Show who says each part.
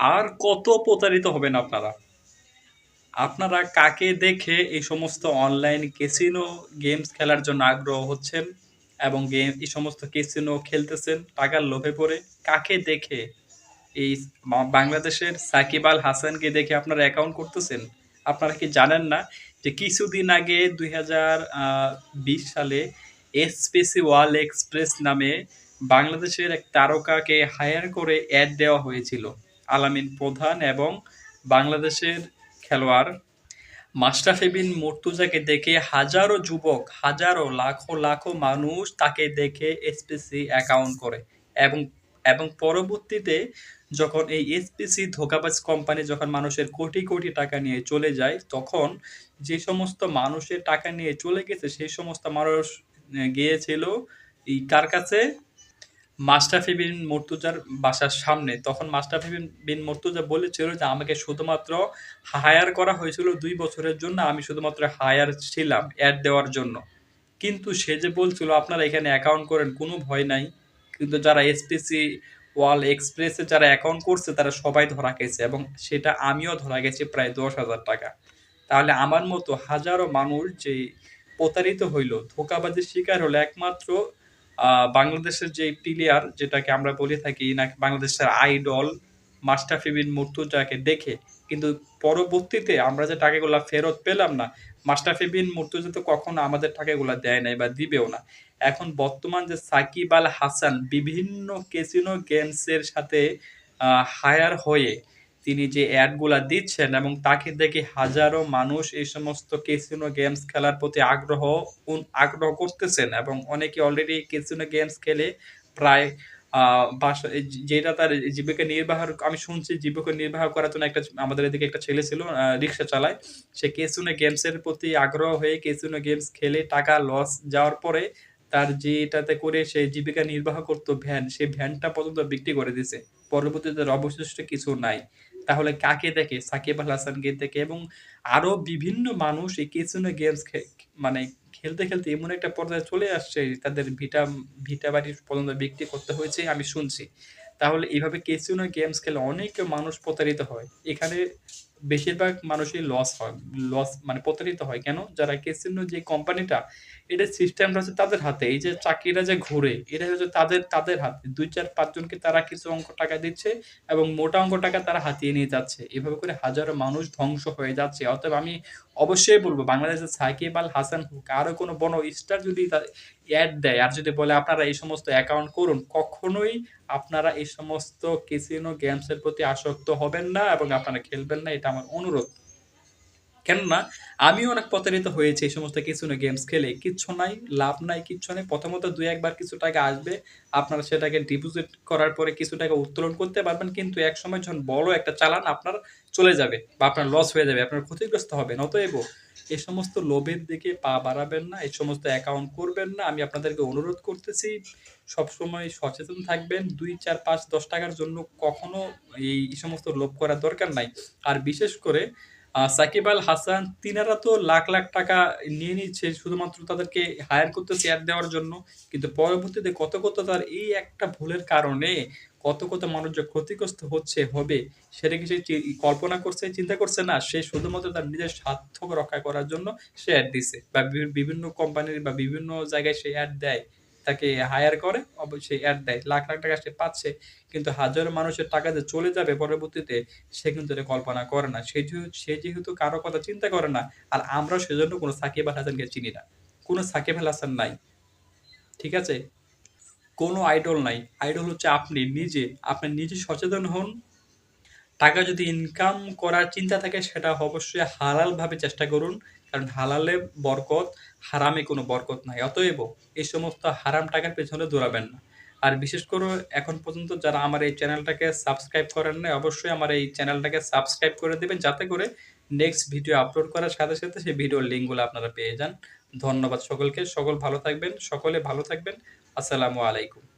Speaker 1: আর কত প্রতারিত হবেন আপনারা? আপনারা কাকে দেখে এই সমস্ত অনলাইন কেসিনো গেমস খেলার জন্য আগ্রহ হচ্ছেন এবং গেম এই সমস্ত কেসিনো খেলতেছেন, টাকার লোভে পড়ে? কাকে দেখে এই বাংলাদেশের সাকিব আল হাসানকে দেখে আপনারা অ্যাকাউন্ট করতেছেন? আপনারা কি জানেন না যে কিছুদিন আগে ২০২০ সালে এসপিসি ওয়ার্ল্ড এক্সপ্রেস নামে বাংলাদেশের এক তারকাকে হায়ার করে অ্যাড দেওয়া হয়েছিল। আলামিন প্রধান এবং বাংলাদেশের খেলোয়াড় মাশরাফি বিন মুর্তজাকে দেখে হাজারো যুবক, হাজারো লাখো, লাখো মানুষ তাকে দেখে এসপিসি অ্যাকাউন্ট করে এবং এবং পরবর্তীতে যখন এই এসপিসি ধোকাবাজ কোম্পানি যখন মানুষের কোটি, কোটি টাকা নিয়ে চলে যায়, তখন যে সমস্ত মানুষের টাকা নিয়ে চলে গেছে সেই সমস্ত মানুষ গিয়েছিল ই কার কাছে? মাশরাফি বিন মুর্তজার বাসার সামনে। তখন মাশরাফি বিন মুর্তজা বলেছিল যে, "আমাকে শুধুমাত্র হায়ার করা হয়েছিল দুই বছরের জন্য। আমি শুধুমাত্র হায়ার ছিলাম অ্যাড দেওয়ার জন্য।" কিন্তু সে যে বলছিল, "আপনারা এখানে অ্যাকাউন্ট করেন, কোনো ভয় নাই।" কিন্তু যারা এসপিসি ওয়ার্ল্ড এক্সপ্রেসে যারা অ্যাকাউন্ট করছে তারা সবাই ধরা গেছে এবং সেটা আমিও ধরা গেছি প্রায় ৳১০,০০০ তাহলে আমার মতো হাজারো মানুষ যে প্রতারিত হইল, ধোঁকাবাজির শিকার হলো একমাত্র বাংলাদেশের যে প্লেয়ার যেটাকে আমরা বলে থাকি নাকি বাংলাদেশের আইডল মাশরাফি বিন মুর্তজাকে দেখে। কিন্তু পরবর্তীতে আমরা যে টাকাগুলা ফেরত পেলাম না, মাশরাফি বিন মুর্তজা তো কখনো আমাদের টাকাগুলা দেয় নাই বা দিবেও না। এখন বর্তমান যে সাকিব আল হাসান বিভিন্ন ক্যাসিনো গেমসের সাথে হায়ার হয়ে তিনি যে অ্যাডগুলা দিচ্ছেন এবং তাকে দেখে হাজারো মানুষ এই সমস্ত ক্যাসিনো গেমস খেলার প্রতি আগ্রহ আগ্রহ করতেছেন এবং অনেকে অলরেডি ক্যাসিনো গেমস খেলে প্রায় যেটা তার জীবিকা নির্বাহ আমি শুনছি জীবিকা নির্বাহ করার জন্য একটা আমাদের এদিকে একটা ছেলে ছিল রিক্সা চালায়। সে ক্যাসিনো গেমসের প্রতি আগ্রহ হয়ে ক্যাসিনো গেমস খেলে টাকা লস যাওয়ার পরে তার যেটাতে করে সে জীবিকা নির্বাহ করতো ভ্যান, সে ভ্যানটা পর্যন্ত বিক্রি করে দিছে। পরবর্তীতে অবশিষ্ট কিছু নাই। তাহলে কাকে দেখে? সাকিব আল হাসানকে দেখে এবং আরও বিভিন্ন মানুষ এই কেসিনো গেমস মানে খেলতে, খেলতে এমন একটা পর্যায়ে চলে আসছে তাদের ভিটা ভিটা বাড়ির পর্যন্ত বিক্রি করতে হয়েছে আমি শুনছি। তাহলে এইভাবে কেসিনো গেমস খেলে অনেক মানুষ প্রতারিত হয়। এখানে বেশিরভাগ মানুষই লস হয়। লস মানে প্রতারিত হয় কেন? যারা ক্যাসিনো যে কোম্পানিটা এটার সিস্টেমটা হচ্ছে তাদের হাতে। এই যে চাকিরা যে ঘুরে এটা হচ্ছে তাদের তাদের হাতে। দুই চার পাঁচজনকে তারা কিছু অঙ্ক টাকা দিচ্ছে এবং মোটা অঙ্ক টাকা তারা হাতিয়ে নিয়ে যাচ্ছে। এভাবে করে হাজারো মানুষ ধ্বংস হয়ে যাচ্ছে। অতএব আমি অবশ্যই বলব বাংলাদেশের সাকিব আল হাসান হোক, আরও কোনো বড় স্টার যদি অ্যাড দেয় আর যদি বলে আপনারা এই সমস্ত অ্যাকাউন্ট করুন, কখনোই আপনারা এই সমস্ত ক্যাসিনো গেমসের প্রতি আসক্ত হবেন না এবং আপনারা খেলবেন না এটা আমার অনুরোধ। কেননা আমিও অনেক প্রতারিত হয়েছি এই সমস্ত কিছু না গেমস খেলে। কিচ্ছু নাই, লাভ নাই, কিচ্ছু নাই। প্রথমত দুই একবার কিছু টাকা আসবে। আপনারা সেটাকে ডিপোজিট করার পরে কিছু টাকা উত্তোলন করতে পারবেন। কিন্তু একসময় যখন বড় একটা চালান আপনার চলে যাবে বা আপনার লস হয়ে যাবে, আপনার ক্ষতিগ্রস্ত হবেন। অতএব এ সমস্ত লোভের দিকে পা বাড়াবেন না, এই সমস্ত অ্যাকাউন্ট করবেন না। আমি আপনাদেরকে অনুরোধ করতেছি সবসময় সচেতন থাকবেন। দুই চার পাঁচ দশ টাকার জন্য কখনো এই সমস্ত লোভ করার দরকার নাই। আর বিশেষ করে সাকিব আল হাসান তিনারা তো লাখ, লাখ টাকা নিয়ে নিচ্ছে শুধুমাত্র তাদেরকে হায়ার করতেছে অ্যাড দেওয়ার জন্য। কিন্তু পরবর্তীতে কত, কত তার এই একটা ভুলের কারণে কত, কত মানুষ যে ক্ষতিগ্রস্ত হচ্ছে, হবে সেটা কি সে কল্পনা করছে, চিন্তা করছে না? সে শুধুমাত্র তার নিজের স্বার্থ রক্ষা করার জন্য সে দিছে বা বিভিন্ন কোম্পানির বা বিভিন্ন জায়গায় সে দেয়। তাকে হায়ার করে অবশ্যই অ্যাড দেয়। লাখ, লাখ টাকা সে পাচ্ছে। কিন্তু হাজারো মানুষের টাকা যে চলে যাবে পরবর্তীতে সে কিন্তু এটা কল্পনা করে না। সে সে যেহেতু কারও কথা চিন্তা করে না আর আমরাও সেজন্য কোনো সাকিব আল হাসানকে চিনি না। কোনো সাকিব আল হাসান নাই। ঠিক আছে? কোনো আইডল নাই। আইডল হচ্ছে আপনি নিজে। আপনি নিজে সচেতন হন। টাকা যদি ইনকাম করার চিন্তা থাকে সেটা অবশ্যই হালাল ভাবে চেষ্টা করুন। কারণ হালালে বরকত, হারামে কোনো বরকত নাই। অতএব এই সমস্ত হারাম টাকার পেছনে দৌড়াবেন না। আর বিশেষ করে এখন পর্যন্ত যারা আমার এই চ্যানেলটাকে সাবস্ক্রাইব করেন নাই, অবশ্যই আমার এই চ্যানেলটাকে সাবস্ক্রাইব করে দেবেন যাতে করে নেক্সট ভিডিও আপলোড করার সাথে, সাথে সেই ভিডিওর লিঙ্কগুলো আপনারা পেয়ে যান। ধন্যবাদ সকলকে। সকল ভালো থাকবেন। সকলে ভালো থাকবেন। আসসালামু আলাইকুম।